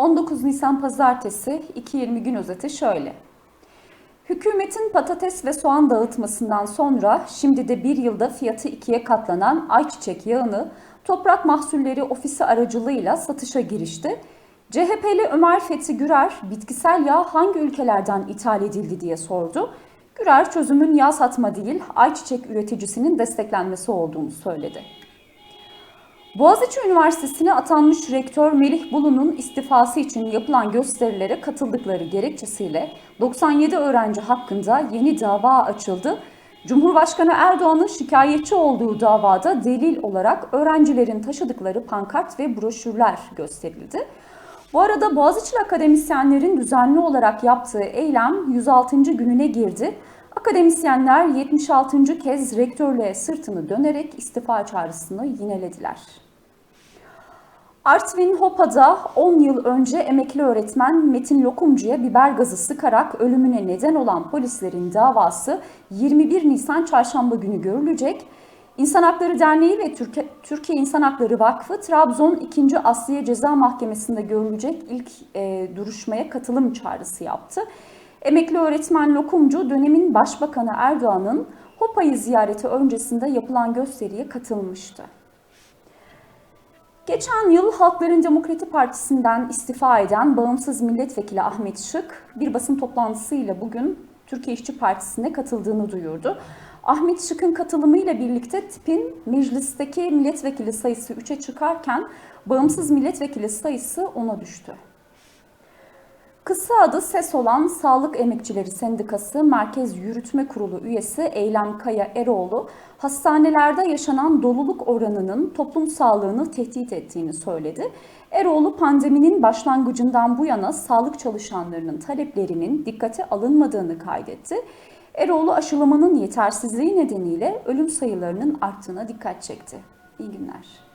19 Nisan Pazartesi 2.20 gün özeti şöyle. Hükümetin patates ve soğan dağıtmasından sonra şimdi de bir yılda fiyatı ikiye katlanan ayçiçek yağını Toprak Mahsulleri Ofisi aracılığıyla satışa girişti. CHP'li Ömer Fethi Gürer bitkisel yağ hangi ülkelerden ithal edildi diye sordu. Gürer çözümün yağ satma değil ayçiçek üreticisinin desteklenmesi olduğunu söyledi. Boğaziçi Üniversitesi'ne atanmış rektör Melih Bulu'nun istifası için yapılan gösterilere katıldıkları gerekçesiyle 97 öğrenci hakkında yeni dava açıldı. Cumhurbaşkanı Erdoğan'ın şikayetçi olduğu davada delil olarak öğrencilerin taşıdıkları pankart ve broşürler gösterildi. Bu arada Boğaziçi akademisyenlerin düzenli olarak yaptığı eylem 106. gününe girdi. Akademisyenler 76. kez rektörlüğe sırtını dönerek istifa çağrısını yinelediler. Artvin Hopa'da 10 yıl önce emekli öğretmen Metin Lokumcu'ya biber gazı sıkarak ölümüne neden olan polislerin davası 21 Nisan çarşamba günü görülecek. İnsan Hakları Derneği ve Türkiye, Türkiye İnsan Hakları Vakfı Trabzon 2. Asliye Ceza Mahkemesi'nde görülecek ilk e, duruşmaya katılım çağrısı yaptı. Emekli öğretmen Lokumcu dönemin Başbakanı Erdoğan'ın Hopa'yı ziyareti öncesinde yapılan gösteriye katılmıştı. Geçen yıl Halkların Demokrati Partisi'nden istifa eden bağımsız milletvekili Ahmet Şık bir basın toplantısıyla bugün Türkiye İşçi Partisi'ne katıldığını duyurdu. Ahmet Şık'ın katılımıyla birlikte tipin meclisteki milletvekili sayısı 3'e çıkarken bağımsız milletvekili sayısı 10'a düştü. Kısa adı SES olan Sağlık Emekçileri Sendikası Merkez Yürütme Kurulu üyesi Eylem Kaya Eroğlu, hastanelerde yaşanan doluluk oranının toplum sağlığını tehdit ettiğini söyledi. Eroğlu pandeminin başlangıcından bu yana sağlık çalışanlarının taleplerinin dikkate alınmadığını kaydetti. Eroğlu aşılamanın yetersizliği nedeniyle ölüm sayılarının arttığına dikkat çekti. İyi günler.